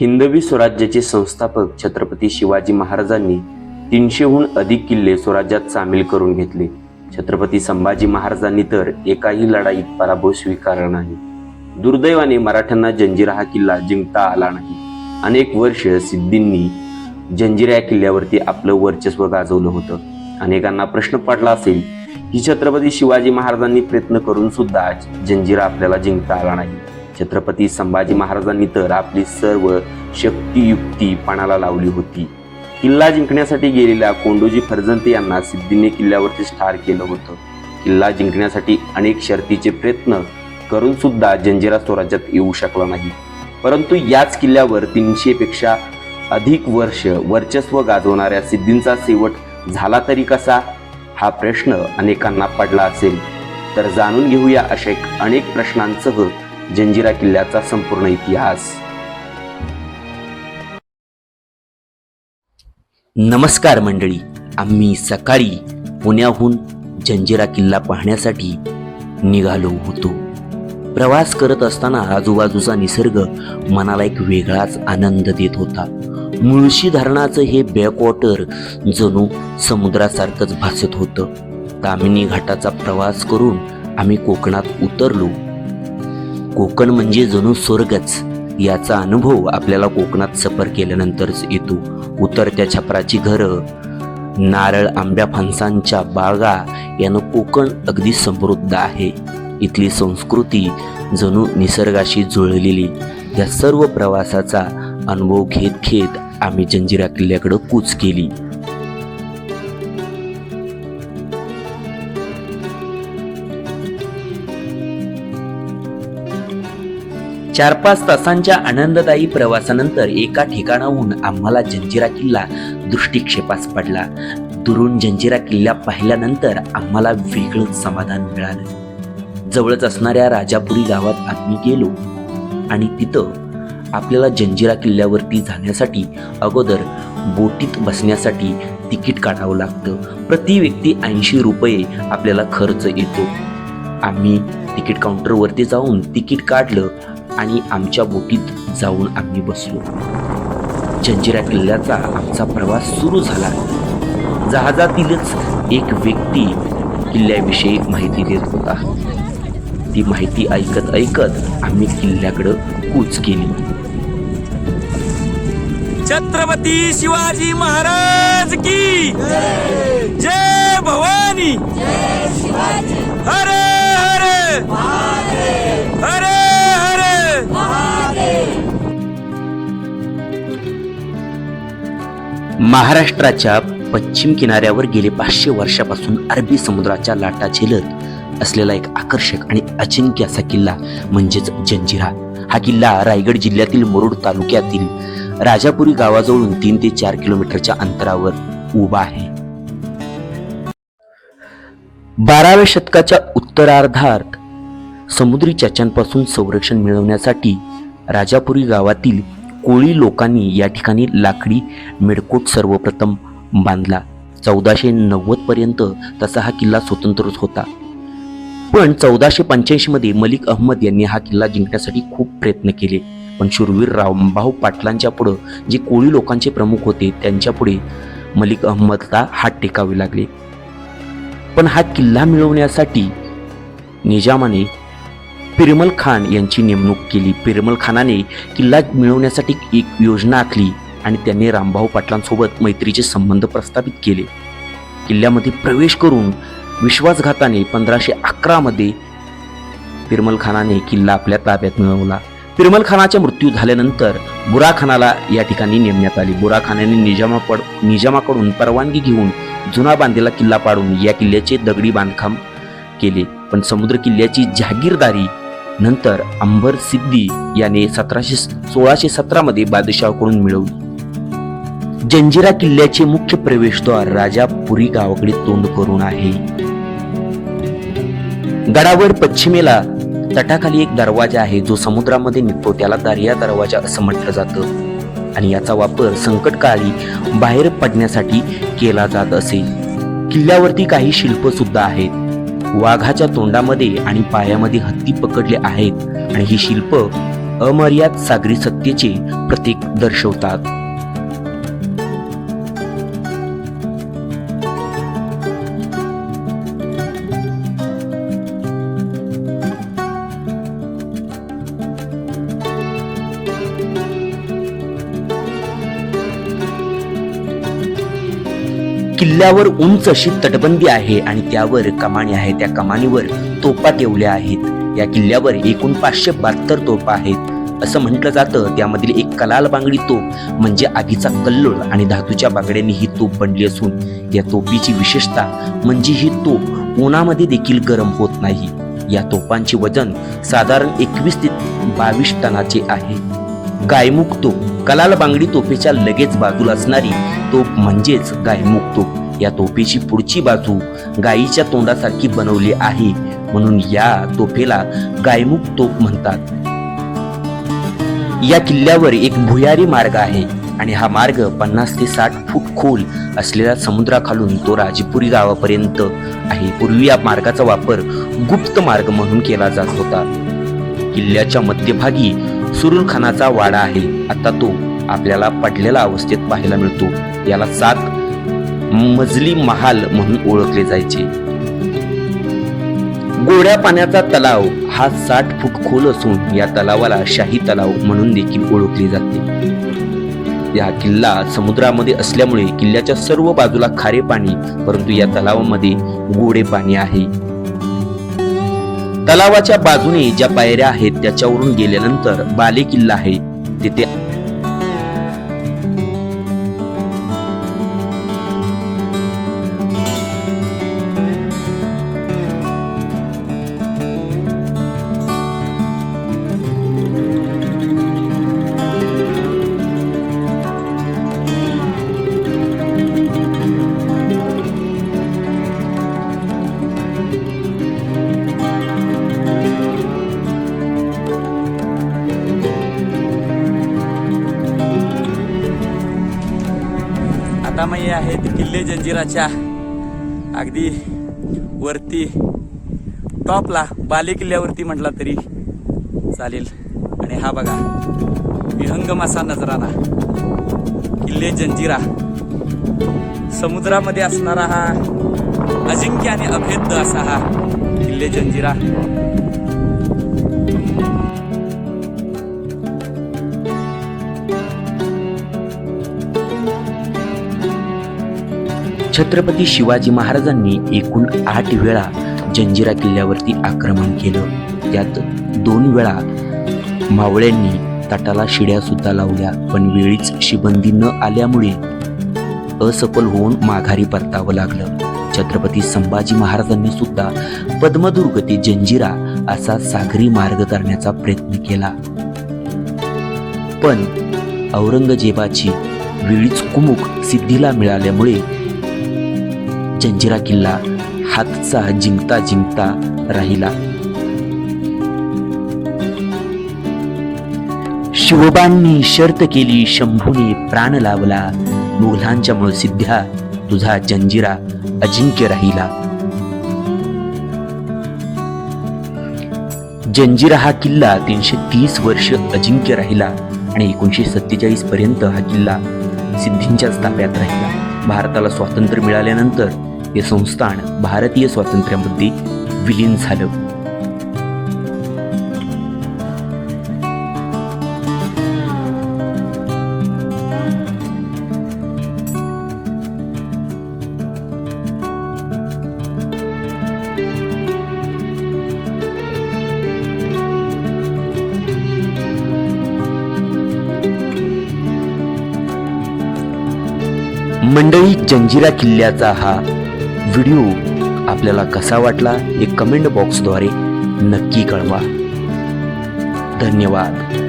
हिंदवी स्वराज्याचे संस्थापक छत्रपती शिवाजी महाराजांनी तीनशेहून अधिक किल्ले स्वराज्यात सामील करून घेतले. छत्रपती संभाजी महाराजांनी तर एकाही लढाईत पराभव स्वीकारला नाही. दुर्दैवाने मराठ्यांना जंजिरा हा किल्ला जिंकता आला नाही. अनेक वर्ष सिद्धींनी जंजिरा या किल्ल्यावरती आपलं वर्चस्व गाजवलं होतं. अनेकांना प्रश्न पडला असेल की छत्रपती शिवाजी महाराजांनी प्रयत्न करून सुद्धा जंजिरा आपल्याला जिंकता आला नाही. छत्रपती संभाजी महाराजांनी तर आपली सर्व शक्तियुक्ती पणाला लावली होती. किल्ला जिंकण्यासाठी गेलेल्या कोंडोजी फर्जंते यांना सिद्धीने किल्ल्यावरती ठार केलं होतं. किल्ला जिंकण्यासाठी अनेक शर्तीचे प्रयत्न करून सुद्धा जंजिरा स्वराज्यात येऊ शकला नाही. परंतु याच किल्ल्यावर तीनशेपेक्षा अधिक वर्ष वर्चस्व गाजवणाऱ्या सिद्धींचा शेवट झाला तरी कसा? हा प्रश्न अनेकांना पडला असेल. तर जाणून घेऊया अशा एक अनेक प्रश्नांसह जंजिरा किल्ल्याचा संपूर्ण इतिहास. नमस्कार मंडळी आम्ही सकाळी पुण्याहून जंजिरा किल्ला पाहण्यासाठी निघालो होतो. प्रवास करत असताना आजूबाजूचा निसर्ग मनाला एक वेगळाच आनंद देत होता. मुळशी धरणाचं हे बॅकवॉटर जणू समुद्रासारखंच भासत होतं. तामिनी घाटाचा प्रवास करून आम्ही कोकणात उतरलो. कोकण म्हणजे जणू स्वर्गच. याचा अनुभव आपल्याला कोकणात सफर केल्यानंतरच येतो. उतरत्या छपराची घरं. नारळ आंब्या फणसांच्या बागा यानं कोकण अगदी समृद्ध आहे. इथली संस्कृती जणू निसर्गाशी जुळलेली. या सर्व प्रवासाचा अनुभव घेत घेत आम्ही जंजिरा किल्ल्याकडं कूच केली. चार पाच तासांच्या आनंददायी प्रवासानंतर एका ठिकाणाहून आम्हाला जंजिरा किल्ला दृष्टिक्षेपास पडला. दुरून जंजिरा किल्ला पाहिल्यानंतर आम्हाला वेगळंच समाधान मिळालं. जवळच असणाऱ्या राजापुरी गावात आम्ही गेलो आणि तिथं आपल्याला जंजिरा किल्ल्यावरती जाण्यासाठी अगोदर बोटीत बसण्यासाठी तिकीट काढावं लागतं. प्रति व्यक्ती ऐंशी रुपये आपल्याला खर्च येतो. आम्ही तिकीट काउंटरवरती जाऊन तिकीट काढलं आणि आमच्या बोटीत जाऊन आम्ही बसलो. जंजिरा किल्ल्याचा आमचा प्रवास सुरू झाला. जहाजातीलच एक व्यक्ती किल्ल्याविषयी माहिती देत होता. ती माहिती ऐकत ऐकत आम्ही किल्ल्याकडं कूच केली. छत्रपती शिवाजी महाराज की जय भवानी. हर हर. हर हर महाराष्ट्राच्या पश्चिम किनाऱ्यावर गेले पाचशे वर्षापासून अरबी समुद्राच्या लाटा झेलत असलेला एक आकर्षक आणि अजिंक्य असा किल्ला म्हणजेच जंजिरा. हा किल्ला रायगड जिल्ह्यातील मुरुड तालुक्यातील राजापुरी गावाजवळून तीन ते चार किलोमीटरच्या अंतरावर उभा आहे. बाराव्या शतकाच्या उत्तरार्धात समुद्री चाच्यांपासून संरक्षण मिळवण्यासाठी राजापुरी गावातील कोळी लोकांनी या ठिकाणी लाकडी मेडकोट सर्वप्रथम बांधला. चौदाशे नव्वदपर्यंत तसा हा किल्ला स्वतंत्रच होता. पण चौदाशे पंच्याऐंशीमध्ये मलिक अहमद यांनी हा किल्ला जिंकण्यासाठी खूप प्रयत्न केले. पण शूरवीर रामभाऊ पाटलांच्या पुढं जे कोळी लोकांचे प्रमुख होते त्यांच्यापुढे मलिक अहमदला हात टेकावे लागले. पण हा किल्ला मिळवण्यासाठी निजामाने पिरमल खान यांची नेमणूक केली. पिरमल खानाने किल्ला मिळवण्यासाठी एक योजना आखली आणि त्यांनी रामभाऊ पाटलांसोबत मैत्रीचे संबंध प्रस्थापित केले. किल्ल्यामध्ये प्रवेश करून विश्वासघाताने पंधराशे अकरामध्ये पिरमल खानाने किल्ला आपल्या ताब्यात मिळवला. पिरमल खानाचा मृत्यू झाल्यानंतर बुरा खानाला या ठिकाणी नेमण्यात आले. बुरा खानाने निजामापड निजामाकडून परवानगी घेऊन जुना बांधलेला किल्ला पाडून या किल्ल्याचे दगडी बांधकाम केले. पण समुद्र किल्ल्याची जहागीरदारी नंतर अंबर सिद्धी याने सतराशे सोळाशे सतरामध्ये बादशाहकडून मिळवली. जंजिरा किल्ल्याचे मुख्य प्रवेशद्वार राजापुरी गावाकडे तोंड करून आहे. गडावर पश्चिमेला तटाखाली एक दरवाजा आहे जो समुद्रामध्ये निघतो. त्याला दर्या दरवाजा असं म्हटलं जातं आणि याचा वापर संकटकाळी बाहेर पडण्यासाठी केला जात असे. किल्ल्यावरती काही शिल्प सुद्धा आहेत. वाघाच्या तोंडामध्ये आणि पायामध्ये हत्ती पकडले आहेत आणि ही शिल्प अमर्याद सागरी सत्तेचे प्रतीक दर्शवतात. किल्ल्यावर उंच अशी तटबंदी आहे आणि त्यावर कमानी आहे. त्या कमानीवर तोपा ठेवल्या आहेत. या किल्ल्यावर एकूण पाचशे बहात्तर तोपा आहेत. असं म्हटलं जातं. त्यामधील एक कलाल बांगडी तोप म्हणजे आगीचा कल्लोळ आणि धातूच्या बांगड्यांनी ही तोप बनली असून या तोपीची विशेषता म्हणजे ही तोप उन्हामध्ये देखील गरम होत नाही. या तोपांचे वजन साधारण एकवीस ते बावीस टनाचे आहे. गायमुख तोफ कलाल बांगडी तोफेच्या लगेच बाजूला असणारी तोफ म्हणजेच गायमुख तोफ या तोफेची पुढची बाजू गायीच्या तोंडासारखी बनवली आहे. म्हणून या तोफेला गायमुख तोफ म्हणतात. या किल्ल्यावर एक भुयारी मार्ग आहे आणि हा मार्ग पन्नास ते साठ फूट खोल असलेल्या समुद्राखालून तो राजपुरी गावापर्यंत आहे. पूर्वी या मार्गाचा वापर गुप्त मार्ग म्हणून केला जात होता. किल्ल्याच्या मध्यभागी सुरुल खानाचा वाडा आहे. आता तो आपल्याला पडलेल्या अवस्थेत पाहायला मिळतो. याला सात मजली महाल म्हणून ओळखले जायचे. गोड्या पाण्याचा तलाव हा साठ फूट खोल असून या तलावाला शाही तलाव म्हणून देखील ओळखले जाते. या किल्ला समुद्रामध्ये असल्यामुळे किल्ल्याच्या सर्व बाजूला खारे पाणी परंतु या तलावामध्ये गोडे पाणी आहे. तलावाच्या बाजूने ज्या पायऱ्या आहेत त्याच्यावरून गेल्यानंतर बालेकिल्ला आहे. तिथे आता आहेत किल्ले जंजिराच्या. अगदी वरती टॉपला बाले किल्ल्यावरती म्हटला तरी चालेल. आणि हा बघा विहंगम असा नजराना. किल्ले जंजिरा. समुद्रामध्ये असणारा हा अजिंक्य आणि अभेद्य असा हा किल्ले जंजिरा. छत्रपती शिवाजी महाराजांनी एकूण आठ वेळा जंजिरा किल्ल्यावरती आक्रमण केलं. त्यात दोन वेळा मावळ्यांनी तटाला शिड्या सुद्धा लावल्या पण वेळीच शिबंदी न आल्यामुळे असफल होऊन माघारी परतावं लागलं. छत्रपती संभाजी महाराजांनी सुद्धा पद्मदुर्ग ते जंजिरा असा सागरी मार्ग करण्याचा प्रयत्न केला. पण औरंगजेबाची वेळीच कुमुक सिद्धीला मिळाल्यामुळे जंजिरा किल्ला हातचा जिंकता जिंकता राहिला. शिवबांनी शर्त केली शंभूने प्राण लावला. मुघलांच्या मुळे सिद्ध्या तुझा जंजिरा अजिंक्य राहिला. जंजिरा हा किल्ला तीनशे तीस वर्ष अजिंक्य राहिला आणि एकोणीसशे सत्तेचाळीस पर्यंत हा किल्ला सिद्धींच्याच ताब्यात राहिला. भारताला स्वातंत्र्य मिळाल्यानंतर हे संस्थान भारतीय स्वातंत्र्यामध्ये विलीन झालं. मंडळी जंजिरा किल्ल्याचा हा व्हिडिओ आपल्याला कसा वाटला हे कमेंट बॉक्सद्वारे नक्की कळवा. धन्यवाद.